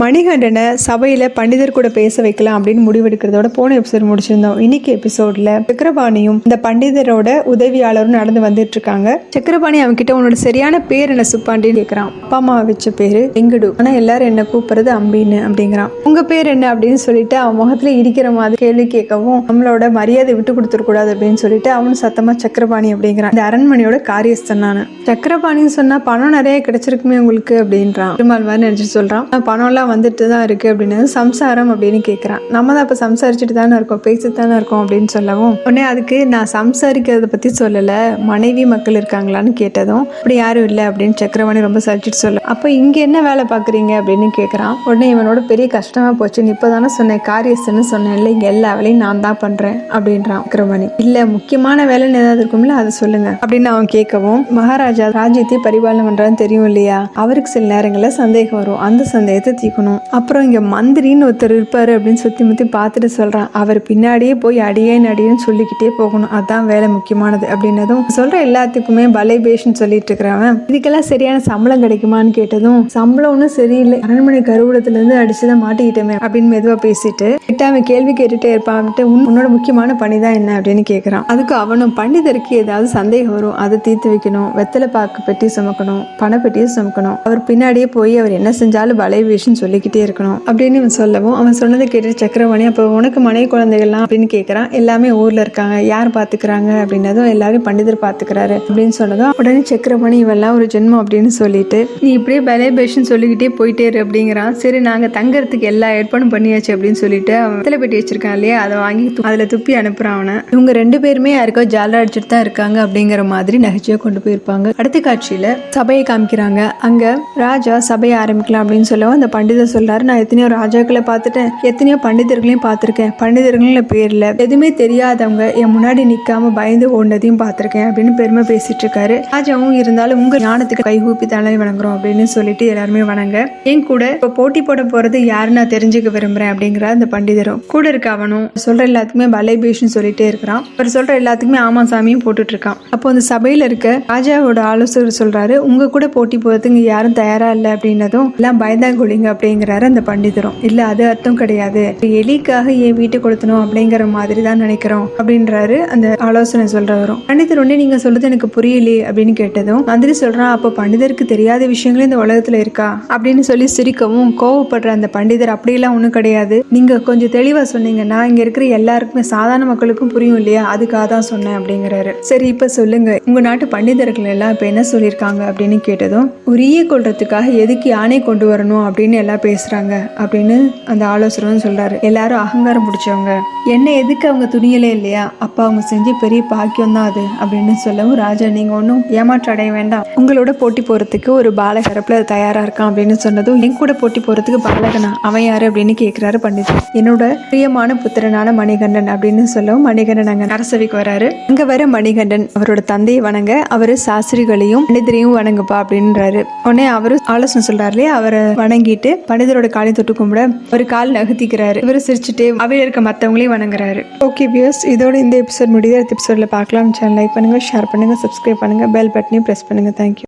மணிகண்டனை சபையில் பண்டிதர் கூட பேச வைக்கலாம் அப்படின்னு முடிவெடுக்கிறதோட போன எபிசோட் முடிச்சிருந்தோம். இன்னைக்கு எபிசோட்ல சக்கரபாணியும் இந்த பண்டிதரோட உதவியாளரும் நடந்து வந்துட்டு இருக்காங்க சக்கரபாணி அவன்கிட்ட உன்னோட சரியான பேர் என்ன சுப்பாண்டின்னு கேட்குறான் அப்பா அம்மா வச்ச பேரு எங்குடு ஆனா எல்லாரும் என்ன கூப்பிடுறது அம்பின்னு அப்படிங்கிறான். உங்க பேர் என்ன அப்படின்னு சொல்லிட்டு அவன் முகத்துல இடிக்கிற மாதிரி கேள்வி கேட்கவும் நம்மளோட மரியாதை விட்டு கொடுத்துடக்கூடாது அப்படின்னு சொல்லிட்டு அவனு சத்தமா சக்கரபாணி அப்படிங்கிறான். இந்த அரண்மனையோட காரியஸ்தன் நானு. சக்கரபாணின்னு சொன்னா பணம் நிறைய கிடைச்சிருக்குமே உங்களுக்கு அப்படின்றான். பெருமாள் மாதிரி நினைச்சிட்டு சொல்றான். "ஆ, பணம்லாம் வந்துட்டு தான் இருக்குது அப்படின்னு சம்சாரம் அப்படின்னு கேட்குறான் நம்ம தான் இப்போ சம்சாரிச்சுட்டு தானே இருக்கோம். பேசிட்டு தானே இருக்கோம் அப்படின்னு சொல்லவும் உடனே அதுக்கு நான் சம்சாரிக்கிறத பற்றி சொல்லலை. மனைவி மக்கள் இருக்காங்களான்னு கேட்டதும் அப்படி யாரும் இல்லை அப்படின்னு சக்கரவாணி ரொம்ப சரிச்சிட்டு சொல்ல அப்போ இங்கே என்ன வேலை பார்க்குறீங்க அப்படின்னு கேட்குறான் உடனே இவனோட பெரிய கஷ்டமாக போச்சு. நீ இப்போதானே சொன்னேன் காரியஸ்ன்னு சொன்னேன்ல இங்கே எல்லா வேலையும் நான் தான் பண்ணுறேன் அப்படின்றான் சக்கரவாணி இல்லை முக்கியமான வேலைன்னு ஏதாவது இருக்கும்ல அதை சொல்லுங்க அப்படின்னு அவன் கேட்கவும் மகாராஜா ராஜ்யத்தை பரிபாலனை பண்ணுறான்னு தெரியும் இல்லையா? அவருக்கு சில நேரங்களில் சந்தேகம் வரும். அந்த சந்தேகத்தை இருக்கணும் அப்புறம் இங்கே மந்திரின்னு ஒருத்தர் இருப்பார் அப்படின்னு சுத்தி முத்தி பார்த்துட்டு சொல்றான். அவர் பின்னாடியே போய் அடியேன் அடியேன்னு சொல்லிக்கிட்டே போகணும். அதான் வேலை முக்கியமானது அப்படின்னதும் சொல்ற எல்லாத்துக்குமே பலைபேஷன் சொல்லிட்டு இருக்கிறவன். இதுக்கெல்லாம் சரியான சம்பளம் கிடைக்குமான்னு கேட்டதும் சம்பளம் ஒன்றும் சரியில்லை. அரண்மனை கருவூலத்துல இருந்து அடிச்சுதான் மாட்டிக்கிட்டோமே அப்படின்னு மெதுவாக பேசிட்டு கிட்ட அவன் கேள்வி கேட்டுட்டே இருப்பான் "உன்- உன்னோட முக்கியமான பணி தான் என்ன? அப்படின்னு கேட்குறான் அதுக்கு அவனும் பண்டிதருக்கு ஏதாவது சந்தேகம் வரும். அதை தீர்த்து வைக்கணும். வெத்தலை பாக்கு பெட்டி சுமக்கணும். பணப்பெட்டியும் சுமக்கணும். அவர் பின்னாடியே போய் அவர் என்ன செஞ்சாலும் பலைபேஷன் சொல்லி சொல்லிக்கிட்டே இருக்கணும் அப்படின்னு இவன் சொல்லவும் அவன் சொன்னதை கேட்டு சக்கரவாணி அப்போ உனக்கு மனைவி குழந்தைகள்லாம் அப்படின்னு கேட்குறான் எல்லாமே ஊரில் இருக்காங்க. யார் பார்த்துக்கிறாங்க அப்படின்னதும் எல்லாரும் பண்டிதர் பார்த்துக்கிறாரு அப்படின்னு சொன்னதும் உடனே சக்கரவாணி இவெல்லாம் ஒரு ஜென்மம் அப்படின்னு சொல்லிட்டு நீ இப்படியே பலேபேஷன் சொல்லிக்கிட்டே போயிட்டே இரு அப்படிங்கிறான். சரி நாங்கள் தங்கறதுக்கு எல்லா ஏற்பாடும் பண்ணியாச்சு அப்படின்னு சொல்லிட்டு அவன் வெத்தலை பெட்டி வச்சிருக்கான் இல்லையா அதை வாங்கி அதில் துப்பி அனுப்புறான் அவனை. இவங்க ரெண்டு பேருமே யாருக்கோ ஜாலா அடிச்சுட்டு தான் இருக்காங்க அப்படிங்கிற மாதிரி நகைச்சுவை கொண்டு போயிருப்பாங்க. அடுத்த காட்சியில் சபையை காமிக்கிறாங்க. அங்கே ராஜா சபையை ஆரம்பிக்கலாம் அப்படின்னு சொல்லவும் அந்த பண்டிதர் சொல்றாரு நான் எத்தனையோ ராஜாக்களை பார்த்துட்டேன் எத்தனையோ பண்டிதர்களையும் பார்த்துருக்கேன். பண்டிதர்கள பேர்ல எதுவுமே தெரியாதவங்க என் முன்னாடி நிக்காம பயந்து ஓடினதையும் பார்த்துருக்கேன் அப்படின்னு பெருமை பேசிட்டு இருக்காரு. ராஜாவும் இருந்தாலும் உங்க ஞானத்துக்கு கைகூப்பி தலை வணங்குறோம் அப்படின்னு சொல்லிட்டு எல்லாருமே வணங்க. என் கூட இப்ப போட்டி போட போறது யாரு நான் தெரிஞ்சுக்க விரும்புறேன் அப்படிங்கிற அந்த பண்டிதரும். கூட இருக்க அவனும் சொல்ற எல்லாத்துக்குமே பலே பேஷ்னு சொல்லிட்டே இருக்கிறான். அவர் சொல்ற எல்லாத்துக்குமே ஆமா சாமியும் போட்டுட்டு இருக்கான். அப்போ அந்த சபையில இருக்க ராஜாவோட ஆலோசகர் சொல்றாரு உங்க கூட போட்டி போறதுக்கு யாரும் தயாரா இல்லை அப்படின்னதும் எல்லாம் பயந்தாங்குழிங்க அப்படிங்கிறாரு அந்த பண்டிதரும். இல்லை அது அர்த்தம் கிடையாது. எலிக்காக ஏன் வீட்டு கொடுத்தணும் அப்படிங்கிற மாதிரி தான் நினைக்கிறோம் அப்படின்றாரு அந்த ஆலோசனை சொல்றவரும். பண்டிதர் உடனே நீங்க சொல்றது எனக்கு புரியலையே அப்படின்னு கேட்டதும் மந்திரி சொல்றான் அப்போ பண்டிதருக்கு தெரியாத விஷயங்களும் இந்த உலகத்துல இருக்கா? அப்படின்னு சொல்லி சிரிக்கவும் கோவப்படுற அந்த பண்டிதர் அப்படியெல்லாம் ஒன்றும் கிடையாது. நீங்க கொஞ்சம் தெளிவா சொன்னீங்கன்னா இங்க இருக்கிற எல்லாருக்குமே சாதாரண மக்களுக்கும் புரியும் இல்லையா? அதுக்காக தான் சொன்னேன் அப்படிங்கிறாரு. சரி இப்ப சொல்லுங்க. உங்க நாட்டு பண்டிதர்கள் எல்லாம் இப்ப என்ன சொல்லியிருக்காங்க? அப்படின்னு கேட்டதும் உரிய கொள்றதுக்காக எதுக்கு யானை கொண்டு வரணும்? அப்படின்னு எல்லாம் பேசுகிறாங்க அப்படின்னு அந்த ஆலோசனை சொல்கிறாரு எல்லாரும் அகங்காரம் பிடிச்சவங்க. என்ன எதுக்கு அவங்க துணியலே இல்லையா? அப்போ அவங்க செஞ்ச பெரிய பாக்கியம் தான் அது அப்படின்னு சொல்லவும் ராஜா நீங்கள் ஒன்றும் ஏமாற்றம் அடைய வேண்டாம். உங்களோட போட்டி போகிறதுக்கு ஒரு பாலகரப்பில் தயாராக இருக்கான் அப்படின்னு சொன்னதும் என் கூட போட்டி போகிறதுக்கு பாலகனா? அவன் யார்? அப்படின்னு கேட்குறாரு பண்டிதர். என்னோட பிரியமான புத்திரனான மணிகண்டன் அப்படின்னு சொல்லவும் மணிகண்டன் அங்கே அரசவைக்கு வராரு. அங்கே வர மணிகண்டன் அவரோட தந்தையை வணங்க அவர் சாஸ்திரிகளையும் பண்டிதரையும் வணங்குப்பா அப்படின்றாரு. உடனே அவரு ஆலோசனை சொல்கிறார் இல்லையா? அவரை வணங்கிட்டு பண்டிதரோட காலை தொட்டு கும்பிட ஒரு கால் நகர்த்திக்கிறாரு. இவர் சிரிச்சுட்டு அவையில் இருக்க மற்றவங்களையும் வணங்குறாரு. ஓகே வியூஸ் இதோட இந்த எபிசோட் முடியுது. அடுத்த எபிசோட்ல பார்க்கலாம். சேனல் லைக் பண்ணுங்க ஷேர் பண்ணுங்க சப்ஸ்கிரைப் பண்ணுங்க பெல் பட்டனையும் ப்ரெஸ் பண்ணுங்க. Thank you